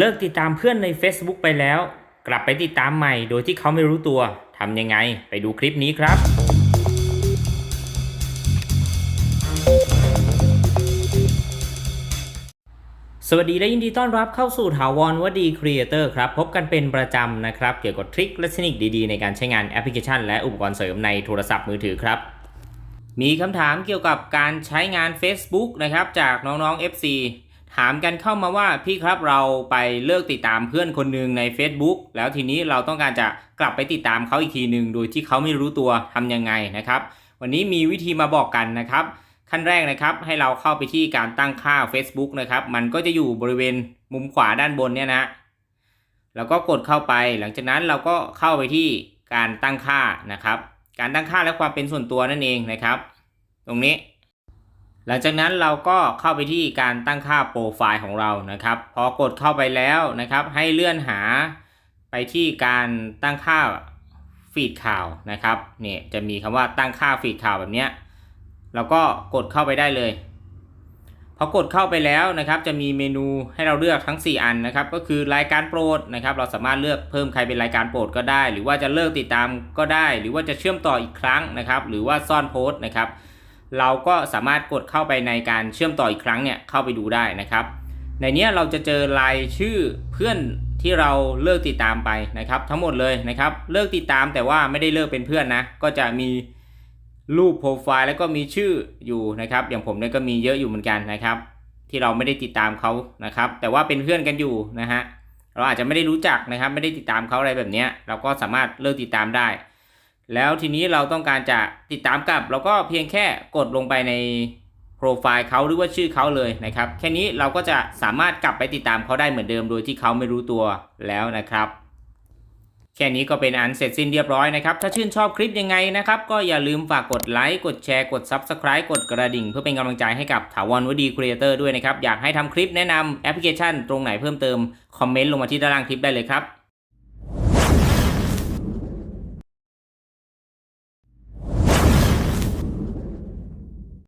เลิกติดตามเพื่อนใน Facebook ไปแล้ว กลับไปติดตามใหม่โดยที่เขาไม่รู้ตัวทำยังไง ไปดูคลิปนี้ครับ สวัสดีและยินดีต้อนรับเข้าสู่ถาวรวดีครีเอเตอร์ครับ พบกันเป็นประจำนะครับ เกี่ยวกับทริคและเทคนิคดีๆ ในการใช้งานแอปพลิเคชัน และอุปกรณ์เสริมในโทรศัพท์มือถือครับ มีคำถามเกี่ยวกับการใช้งาน Facebook นะครับจากน้องๆ FC ถามกันเข้ามาว่าพี่ครับเราไปเลิกติดตามเพื่อนคนหนึ่งใน Facebook แล้วทีนี้เราต้องการจะกลับไปติดตามเขาอีกทีหนึ่งโดยที่เขาไม่รู้ตัวทำยังไงนะครับ วันนี้มีวิธีมาบอกกันนะครับ ขั้นแรกนะครับให้เราเข้าไปที่การตั้งค่า Facebook นะครับ มันก็จะอยู่บริเวณมุมขวาด้านบนเนี่ยนะแล้วก็กดเข้าไป หลังจากนั้นเราก็เข้าไปที่การตั้งค่านะครับ การตั้งค่าและความเป็นส่วนตัวนั่นเองนะครับ ตรงนี้ หลังจากนั้นเราก็เข้าไปที่การตั้งค่าโปรไฟล์ของเรานะครับ พอกดเข้าไปแล้วนะครับ ให้เลื่อนหาไปที่การตั้งค่าฟีดข่าวนะครับเนี่ยจะมีคำว่าตั้งค่าฟีดข่าวแบบเนี้ยเราก็กดเข้าไปได้เลยพอกดเข้าไปแล้วนะครับจะมีเมนูให้เราเลือกทั้ง 4 อันนะครับก็คือรายการโปรดนะครับเราสามารถเลือกเพิ่มใครเป็นรายการโปรดก็ได้ หรือว่าจะเลิกติดตามก็ได้ หรือว่าจะเชื่อมต่ออีกครั้งนะครับ หรือว่าซ่อนโพสต์นะครับ เราก็สามารถกดเข้าไปในการเชื่อมต่ออีกครั้งเนี่ยเข้าไปดูได้นะครับ ในเนี้ยเราจะเจอรายชื่อเพื่อนที่เราเลิกติดตามไปนะครับ ทั้งหมดเลยนะครับ เลิกติดตามแต่ว่าไม่ได้เลิกเป็นเพื่อนนะ ก็จะมีรูปโปรไฟล์แล้วก็มีชื่ออยู่นะครับ อย่างผมเนี่ยก็มีเยอะอยู่เหมือนกันนะครับ ที่เราไม่ได้ติดตามเขานะครับ แต่ว่าเป็นเพื่อนกันอยู่นะฮะเราอาจจะไม่ได้รู้จักนะครับ ไม่ได้ติดตามเขาอะไรแบบเนี้ยเราก็สามารถเลิกติดตามได้ แล้วทีนี้เราต้องการจะติดตามกลับ เราก็เพียงแค่กดลงไปในโปรไฟล์เขาหรือว่าชื่อเขาเลยนะครับ แค่นี้เราก็จะสามารถกลับไปติดตามเขาได้เหมือนเดิมโดยที่เขาไม่รู้ตัวแล้วนะครับแค่นี้ก็เป็นอันเสร็จสิ้นเรียบร้อยนะครับ ถ้าชื่นชอบคลิปยังไงนะครับ ก็อย่าลืมฝากกดไลค์ กดแชร์ กด Subscribe กดกระดิ่ง เพื่อเป็นกำลังใจให้กับถาวรวดีครีเอเตอร์ด้วยนะครับ อยากให้ทำคลิปแนะนำแอปพลิเคชันตรงไหนเพิ่มเติม คอมเมนต์ลงมาที่ด้านล่างคลิปได้เลยครับ